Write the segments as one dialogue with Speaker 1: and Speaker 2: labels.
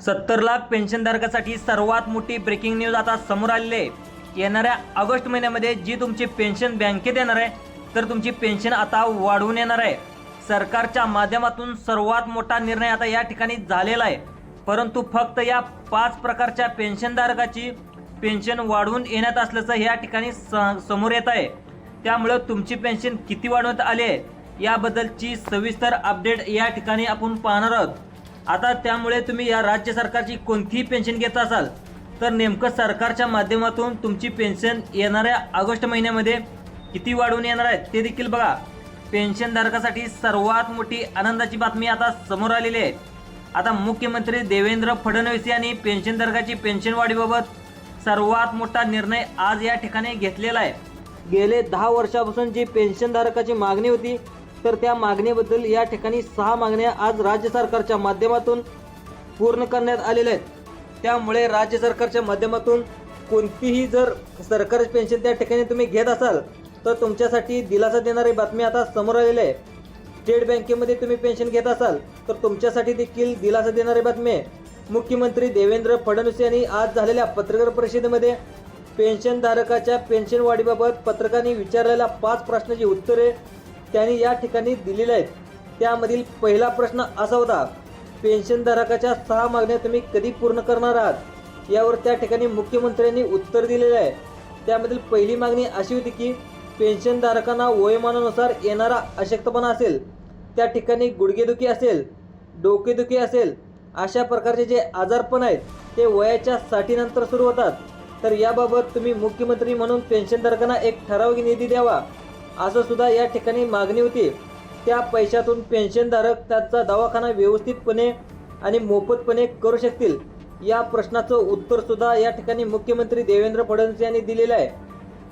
Speaker 1: सत्तर लाख पेन्शनधारकासाठी सर्वात मोठी ब्रेकिंग न्यूज आता समोर आलेली आहे. येणाऱ्या ऑगस्ट महिन्यामध्ये जी तुमची पेन्शन बँकेत येणार आहे तर तुमची पेन्शन आता वाढवून येणार आहे. सरकारच्या माध्यमातून सर्वात मोठा निर्णय आता या ठिकाणी झालेला आहे. परंतु फक्त या पाच प्रकारच्या पेन्शनधारकाची पेन्शन वाढवून येण्यात असल्याचं या ठिकाणी स- समोर येत आहे. त्यामुळं तुमची पेन्शन किती वाढवण्यात आली आहे याबद्दलची सविस्तर अपडेट या ठिकाणी आपण पाहणार आहोत. आता त्यामुळे तुम्ही या राज्य सरकारची कोणतीही पेन्शन घेत असाल तर नेमकं सरकारच्या माध्यमातून तुमची पेन्शन येणाऱ्या ऑगस्ट महिन्यामध्ये किती वाढवून येणार आहे ते देखील बघा. पेन्शनधारकासाठी सर्वात मोठी आनंदाची बातमी आता समोर आलेली आहे. आता मुख्यमंत्री देवेंद्र फडणवीस यांनी पेन्शनधारकाची पेन्शन वाढीबाबत सर्वात मोठा निर्णय आज या ठिकाणी घेतलेला आहे. गेले दहा वर्षापासून जी पेन्शनधारकाची मागणी होती तर त्या मागणीबद्दल या ठिकाणी सहा मागण्या आज राज्य सरकारच्या माध्यमातून पूर्ण करण्यात आलेल्या आहेत. त्यामुळे राज्य सरकारच्या माध्यमातून कोणतीही जर सरकारी पेन्शन त्या ठिकाणी तुम्ही घेत असाल तर तुमच्यासाठी दिलासा देणारी बातमी आता समोर आलेली आहे. स्टेट बँकेमध्ये तुम्ही पेन्शन घेत असाल तर तुमच्यासाठी देखील दिलासा देणारी बातमी आहे. मुख्यमंत्री देवेंद्र फडणवीस यांनी आज झालेल्या पत्रकार परिषदेमध्ये पेन्शनधारकाच्या पेन्शन वाढीबाबत पत्रकारांनी विचारलेल्या पाच प्रश्नाची उत्तरे त्यांनी या ठिकाणी दिलेली आहेत. त्यामधील पहिला प्रश्न असा होता पेन्शनधारकाच्या सहा मागण्या तुम्ही कधी पूर्ण करणार आहात? यावर त्या ठिकाणी मुख्यमंत्र्यांनी उत्तर दिलेलं आहे. त्यामधील पहिली मागणी अशी होती की पेन्शनधारकांना वयोमानानुसार येणारा अशक्तपणा असेल त्या ठिकाणी गुडघेदुखी असेल डोकेदुखी असेल अशा प्रकारचे जे आजारपण आहेत ते वयाच्या साठीनंतर सुरू होतात. तर याबाबत तुम्ही मुख्यमंत्री म्हणून पेन्शनधारकांना एक ठराविक निधी द्यावा. असं सुद्धा या ठिकाणी मागणी होती. त्या पैशातून पेन्शनधारक त्याचा दवाखाना व्यवस्थितपणे आणि मोफतपणे करू शकतील. या प्रश्नाचं उत्तर सुद्धा या ठिकाणी मुख्यमंत्री देवेंद्र फडणवीस यांनी दिलेला आहे.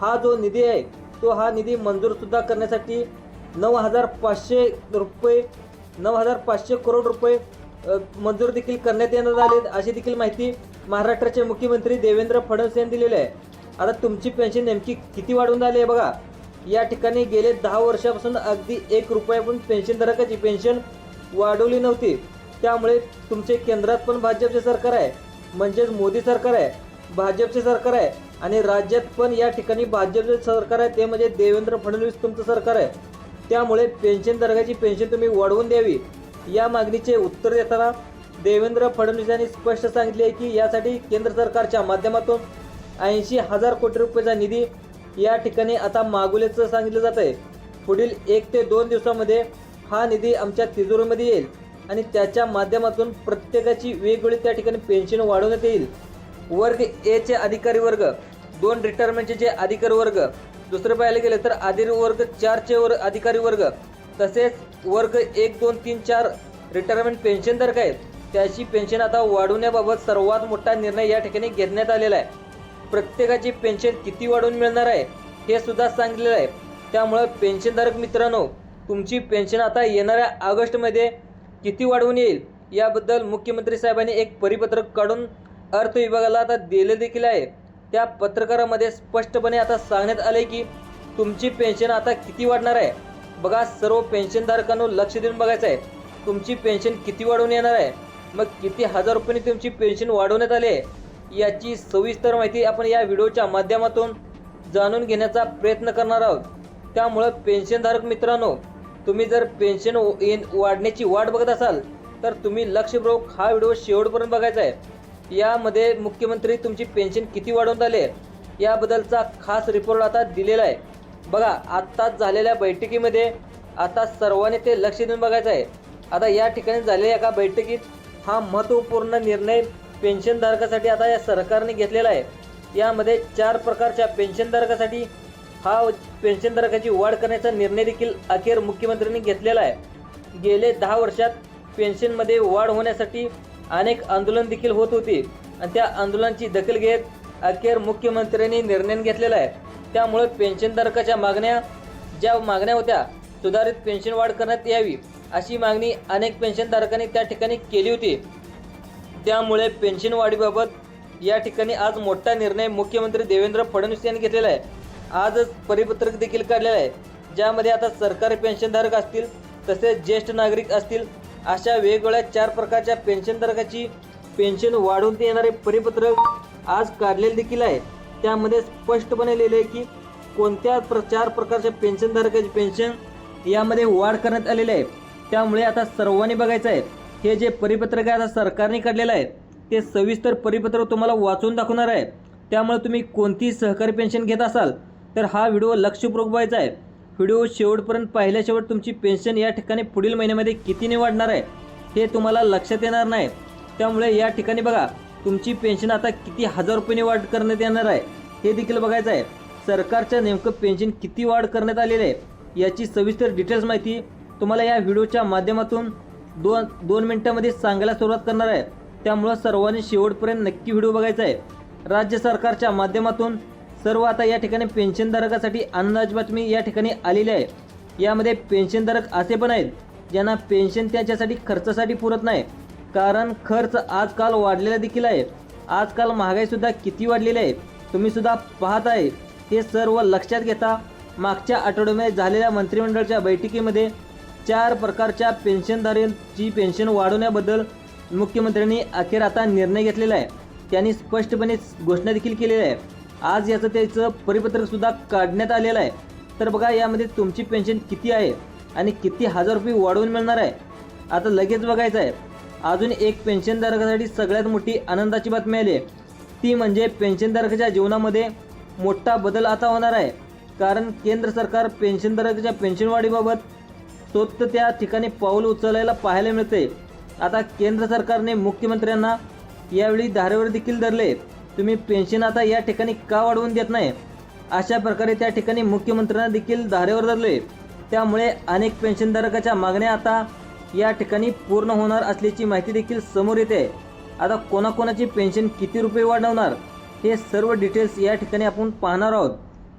Speaker 1: हा जो निधी आहे तो हा निधी मंजूर सुद्धा करण्यासाठी नऊ हजार पाचशे रुपये नऊ हजार पाचशे करोड रुपये मंजूर देखील करण्यात येणार आले अशी देखील माहिती महाराष्ट्राचे मुख्यमंत्री देवेंद्र फडणवीस यांनी दिलेली आहे. आता तुमची पेन्शन नेमकी किती वाढून झाली आहे बघा. या ठिकाणी गेले दहा वर्षापासून अगदी एक रुपया पण पेन्शनधारकाची पेन्शन वाढवली नव्हती. त्यामुळे तुमचे केंद्रात पण भाजपचे सरकार आहे म्हणजेच मोदी सरकार आहे भाजपचे सरकार आहे आणि राज्यात पण या ठिकाणी भाजपचे सरकार आहे ते म्हणजे देवेंद्र फडणवीस तुमचं सरकार आहे. त्यामुळे पेन्शनधारकाची पेन्शन तुम्ही वाढवून द्यावी. या मागणीचे उत्तर देताना देवेंद्र फडणवीस यांनी स्पष्ट सांगितले आहे की यासाठी केंद्र सरकारच्या माध्यमातून ऐंशी हजार कोटी रुपयाचा निधी या ठिकाणी आता मागवल्याचं सांगितलं जात आहे पुढील एक ते दोन दिवसामध्ये हा निधी आमच्या तिजोरीमध्ये येईल आणि त्याच्या माध्यमातून प्रत्येकाची वेगवेगळी त्या ठिकाणी पेन्शन वाढवण्यात येईल. वर्ग एचे अधिकारी वर्ग दोन रिटायरमेंटचे जे अधिकारी वर्ग दुसरे पाहायला गेले तर अधिकारी वर्ग चारचे वर अधिकारी वर्ग तसेच वर्ग एक दोन तीन चार रिटायरमेंट पेन्शनधारक आहेत. त्याची पेन्शन आता वाढवण्याबाबत सर्वात मोठा निर्णय या ठिकाणी घेण्यात आलेला आहे. प्रत्येकाची पेन्शन किती वाढवून मिळणार आहे हे सुद्धा सांगितलेलं आहे. त्यामुळं पेन्शनधारक मित्रांनो तुमची पेन्शन आता येणाऱ्या ऑगस्टमध्ये किती वाढवून येईल याबद्दल मुख्यमंत्री साहेबांनी एक परिपत्रक काढून अर्थ विभागाला आता दिले देखील आहे. त्या पत्रकारामध्ये स्पष्टपणे आता सांगण्यात आले की तुमची पेन्शन आता किती वाढणार आहे? बघा सर्व पेन्शनधारकांनो लक्ष देऊन बघायचं आहे. तुमची पेन्शन किती वाढवून येणार आहे? मग किती हजार रुपयांनी तुमची पेन्शन वाढवण्यात आली आहे? याची सविस्तर माहिती आपण या व्हिडिओच्या माध्यमातून जाणून घेण्याचा प्रयत्न करणार आहोत. त्यामुळं पेन्शनधारक मित्रांनो तुम्ही जर पेन्शन येन वाढण्याची वाट बघत असाल तर तुम्ही लक्षपूर्वक हा व्हिडिओ शेवटपर्यंत बघायचा आहे. यामध्ये मुख्यमंत्री तुमची पेन्शन किती वाढवून आले याबद्दलचा खास रिपोर्ट आता दिलेला आहे. बघा आत्ताच झालेल्या बैठकीमध्ये आता सर्वांनी ते लक्ष देऊन बघायचं आहे. आता या ठिकाणी झालेल्या एका बैठकीत हा महत्त्वपूर्ण निर्णय पेन्शनधारकासाठी आता या सरकारने घेतलेला आहे. यामध्ये चार प्रकारच्या पेन्शनधारकासाठी हा पेन्शनधारकाची वाढ करण्याचा निर्णय देखील अखेर मुख्यमंत्र्यांनी घेतलेला आहे. गेले दहा वर्षात पेन्शनमध्ये वाढ होण्यासाठी अनेक आंदोलन देखील होत होती आणि त्या आंदोलनाची दखल घेत अखेर मुख्यमंत्र्यांनी निर्णय घेतलेला आहे. त्यामुळे पेन्शनधारकाच्या मागण्या ज्या मागण्या होत्या सुधारित पेन्शन वाढ करण्यात यावी अशी मागणी अनेक पेन्शनधारकांनी त्या ठिकाणी केली होती. त्यामुळे पेन्शन वाढीबाबत या ठिकाणी आज मोठा निर्णय मुख्यमंत्री देवेंद्र फडणवीस यांनी घेतलेला आहे. आजच परिपत्रक देखील काढलेलं आहे. ज्यामध्ये आता सरकारी पेन्शनधारक असतील तसेच ज्येष्ठ नागरिक असतील अशा वेगवेगळ्या चार प्रकारच्या पेन्शनधारकाची पेन्शन वाढवून येणारे परिपत्रक आज काढलेले देखील आहे. त्यामध्ये स्पष्टपणे लिहिले आहे की कोणत्या प्र चार प्रकारच्या पेन्शनधारकाची पेन्शन यामध्ये वाढ करण्यात आलेली आहे. त्यामुळे आता सर्वांनी बघायचं आहे. हे जे परिपत्रक आहे आता सरकारने काढलेलं आहे ते सविस्तर परिपत्रक तुम्हाला वाचून दाखवणार आहे. त्यामुळे तुम्ही कोणतीही सहकारी पेन्शन घेत असाल तर हा व्हिडिओ लक्षपूर्वक व्हायचा आहे. व्हिडिओ शेवटपर्यंत पाहिल्या शेवट तुमची पेन्शन या ठिकाणी पुढील महिन्यामध्ये कितीने वाढणार आहे हे तुम्हाला लक्षात येणार नाही. त्यामुळे या ठिकाणी बघा तुमची पेन्शन आता किती हजार रुपयेने वाढ करण्यात येणार आहे हे देखील बघायचं आहे. सरकारच्या नेमकं पेन्शन किती वाढ करण्यात आलेली आहे याची सविस्तर डिटेल्स माहिती तुम्हाला या व्हिडिओच्या माध्यमातून दोन दोन मिनटामध्ये सांगायला सुरुवात करणार आहे त्यामुळं सर्वांनी शेवटपर्यंत नक्की व्हिडिओ बघायचा आहे. राज्य सरकारच्या माध्यमातून सर्व आता या ठिकाणी पेन्शनधारकासाठी अंदाज बातमी या ठिकाणी आलेली आहे. यामध्ये पेन्शनधारक असे पण आहेत ज्यांना पेन्शन त्यांच्यासाठी खर्चासाठी पुरत नाही. कारण खर्च आजकाल वाढलेला देखील आहे. आजकाल महागाईसुद्धा किती वाढलेली आहे तुम्ही सुद्धा पाहत आहे. हे सर्व लक्षात घेता मागच्या आठवड्यामध्ये झालेल्या मंत्रिमंडळाच्या बैठकीमध्ये चार प्रकारच्या पेन्शनधारींची पेन्शन वाढवण्याबद्दल मुख्यमंत्र्यांनी अखेर आता निर्णय घेतलेला आहे. त्यांनी स्पष्टपणे घोषणा देखील केलेली आहे आज याचं त्याचं परिपत्रकसुद्धा काढण्यात आलेलं आहे. तर बघा यामध्ये तुमची पेन्शन किती आहे आणि किती हजार रुपये वाढवून मिळणार आहे? आता लगेच बघायचं आहे. अजून एक पेन्शनधारकासाठी सगळ्यात मोठी आनंदाची बातमी आली आहे. ती म्हणजे पेन्शनधारकाच्या जीवनामध्ये मोठा बदल आता होणार आहे. कारण केंद्र सरकार पेन्शनधारकाच्या पेन्शनवाढीबाबत स्वतः त्या ठिकाणी पाऊल उचलायला पाहायला मिळते. आता केंद्र सरकारने मुख्यमंत्र्यांना यावेळी धारेवर देखील धरले. तुम्ही पेन्शन आता या ठिकाणी का वाढवून देत नाही? अशा प्रकारे त्या ठिकाणी मुख्यमंत्र्यांना देखील धारेवर धरले. त्यामुळे अनेक पेन्शनधारकाच्या मागण्या आता या ठिकाणी पूर्ण होणार असल्याची माहिती देखील समोर येते. आता कोणाकोणाची पेन्शन किती रुपये वाढवणार? हे सर्व डिटेल्स या ठिकाणी आपण पाहणार आहोत.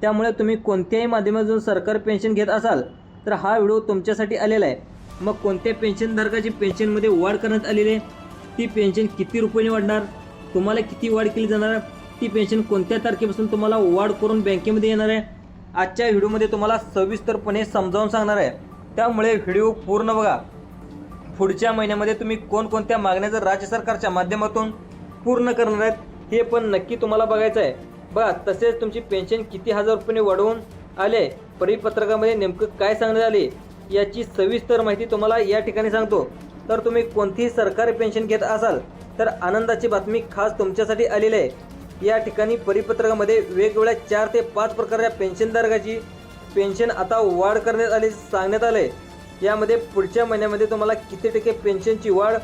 Speaker 1: त्यामुळे तुम्ही कोणत्याही माध्यमातून सरकार पेन्शन घेत असाल तर हा व्हिडिओ तुमच्यासाठी आलेला आहे. मग कोणत्या पेन्शनधारकाची पेन्शनमध्ये वाढ करण्यात आलेली आहे? ती पेन्शन किती रुपयाने वाढणार? तुम्हाला किती वाढ केली जाणार? ती पेन्शन कोणत्या तारखेपासून तुम्हाला वाढ करून बँकेमध्ये येणार आहे? आजच्या व्हिडिओमध्ये तुम्हाला सविस्तरपणे समजावून सांगणार आहे. त्यामुळे व्हिडिओ पूर्ण बघा. पुढच्या महिन्यामध्ये तुम्ही कोणकोणत्या मागण्या जर राज्य सरकारच्या माध्यमातून पूर्ण करणार आहेत हे पण नक्की तुम्हाला बघायचं आहे. बघा तसेच तुमची पेन्शन किती हजार रुपये वाढवून आले. परिपत्रकामध्ये नेमकं काय सांगण्यात आले याची सविस्तर माहिती तुम्हाला या ठिकाणी सांगतो. तर तुम्ही कोणतीही सरकारी पेन्शन घेत असाल तर आनंदाची बातमी खास तुमच्यासाठी आलेली आहे. या ठिकाणी परिपत्रकामध्ये वेगवेगळ्या चार ते पाच प्रकारच्या पेन्शनधारकाची पेन्शन आता वाढ करण्यात आली सांगण्यात आले यामध्ये पुढच्या महिन्यामध्ये तुम्हाला किती टक्के पेन्शनची वाढ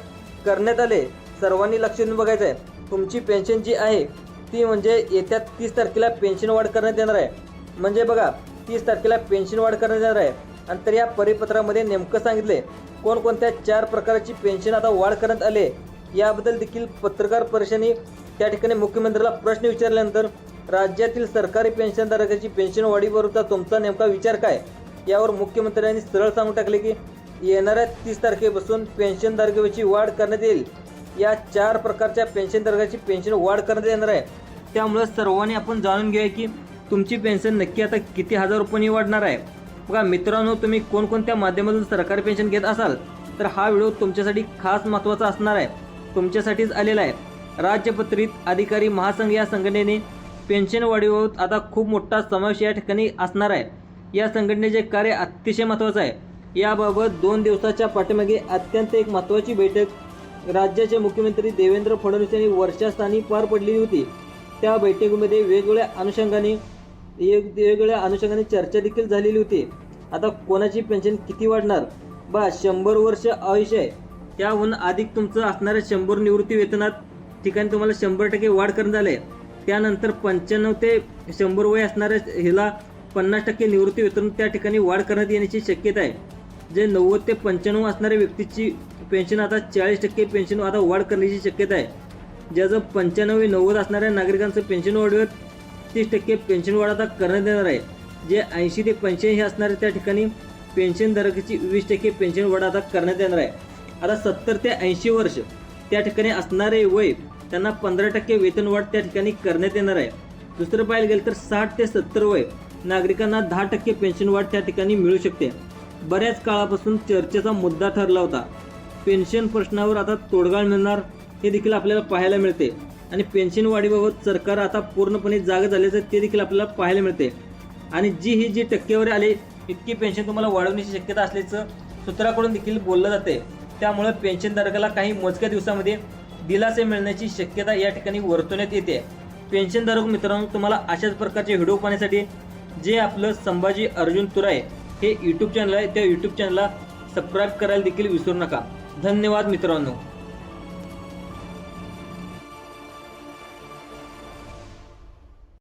Speaker 1: करण्यात आले सर्वांनी लक्ष देऊन बघायचं आहे तुमची पेन्शन जी आहे ती म्हणजे येत्या तीस तारखेला पेन्शन वाढ करण्यात येणार आहे. म्हणजे बघा तीस तारखेला पेन्शन वाढ करण्यात येणार आहे. आणि तर या परिपत्रामध्ये नेमकं सांगितले कोणकोणत्या चार प्रकारची पेन्शन आता वाढ करण्यात आले याबद्दल देखील पत्रकार परिषदेने त्या ठिकाणी मुख्यमंत्र्याला प्रश्न विचारल्यानंतर राज्यातील सरकारी पेन्शनधारकाची पेन्शन वाढीवरचा तुमचा नेमका विचार काय? यावर मुख्यमंत्र्यांनी सरळ सांगून टाकले की येणाऱ्या तीस तारखेपासून पेन्शनधारकेची वाढ करण्यात येईल. या चार प्रकारच्या पेन्शनधारकाची पेन्शन वाढ करण्यात येणार आहे. त्यामुळं सर्वांनी आपण जाणून घेऊया की तुमची पेन्शन नक्की आता किती हजार रुपयांनी वाढणार आहे? बघा मित्रांनो तुम्ही कोणकोणत्या माध्यमातून सरकारी पेन्शन घेत असाल तर हा व्हिडिओ तुमच्यासाठी खास महत्त्वाचा असणार आहे. तुमच्यासाठीच आलेला आहे. राज्यपत्रित अधिकारी महासंघ या संघटनेने पेन्शन वाढीबाबत आता खूप मोठा समावेश या ठिकाणी असणार आहे. या संघटनेचे कार्य अतिशय महत्त्वाचं आहे. याबाबत दोन दिवसाच्या पाठीमागे अत्यंत एक महत्त्वाची बैठक राज्याचे मुख्यमंत्री देवेंद्र फडणवीस यांनी वर्षास्थानी पार पडलेली होती. त्या बैठकीमध्ये वेगवेगळ्या अनुषंगाने वेगवेगळ्या अनुषंगाने चर्चा देखील झालेली होती. आता कोणाची पेन्शन किती वाढणार? बा शंभर वर्ष आयुष्य आहे. त्याहून अधिक तुमचं असणाऱ्या शंभर निवृत्ती वेतनात ठिकाणी तुम्हाला शंभर टक्के वाढ करण्यात आले त्यानंतर पंच्याण्णव ते शंभर वय असणाऱ्या ह्याला पन्नास टक्के निवृत्ती वेतन त्या ठिकाणी वाढ करण्यात येण्याची शक्यता आहे. जे नव्वद ते पंच्याण्णव असणाऱ्या व्यक्तीची पेन्शन आता चाळीस टक्के पेन्शन आता वाढ करण्याची शक्यता आहे. ज्याचं पंच्याण्णव नव्वद असणाऱ्या नागरिकांचं पेन्शन वाढवत तीस टक्के पेन्शनवाढ आता करण्यात येणार आहे. जे ऐंशी ते पंच्याऐंशी असणारे त्या ठिकाणी पेन्शनधारकाची वीस टक्के पेन्शनवाढ आता करण्यात येणार आहे. आता सत्तर ते ऐंशी वर्ष त्या ठिकाणी असणारे वय त्यांना पंधरा टक्के वेतनवाढ त्या ठिकाणी करण्यात येणार आहे. दुसरं पाहायला गेलं तर साठ ते सत्तर वय नागरिकांना दहा टक्के पेन्शन वाढ त्या ठिकाणी मिळू शकते. बऱ्याच काळापासून चर्चेचा मुद्दा ठरला होता. पेन्शन प्रश्नावर आता तोडगा मिळणार हे देखील आपल्याला पाहायला मिळते. आणि पेन्शन वाढीबाबत सरकार आता पूर्णपणे जागा झाल्याचं ते देखील आपल्याला पाहायला मिळते आणि जी ही जी टक्केवारी आली इतकी पेन्शन तुम्हाला वाढवण्याची शक्यता असल्याचं सूत्राकडून देखील बोललं जाते त्यामुळे पेन्शनधारकाला काही मोजक्या दिवसामध्ये दिलासे मिळण्याची शक्यता या ठिकाणी वर्तवण्यात येते. पेन्शनधारक मित्रांनो तुम्हाला अशाच प्रकारचे व्हिडिओ पाहण्यासाठी जे आपलं संभाजी अर्जुन तुराय हे यूट्यूब चॅनल आहे त्या यूट्यूब चॅनलला सबस्क्राईब करायला देखील विसरू नका. धन्यवाद मित्रांनो.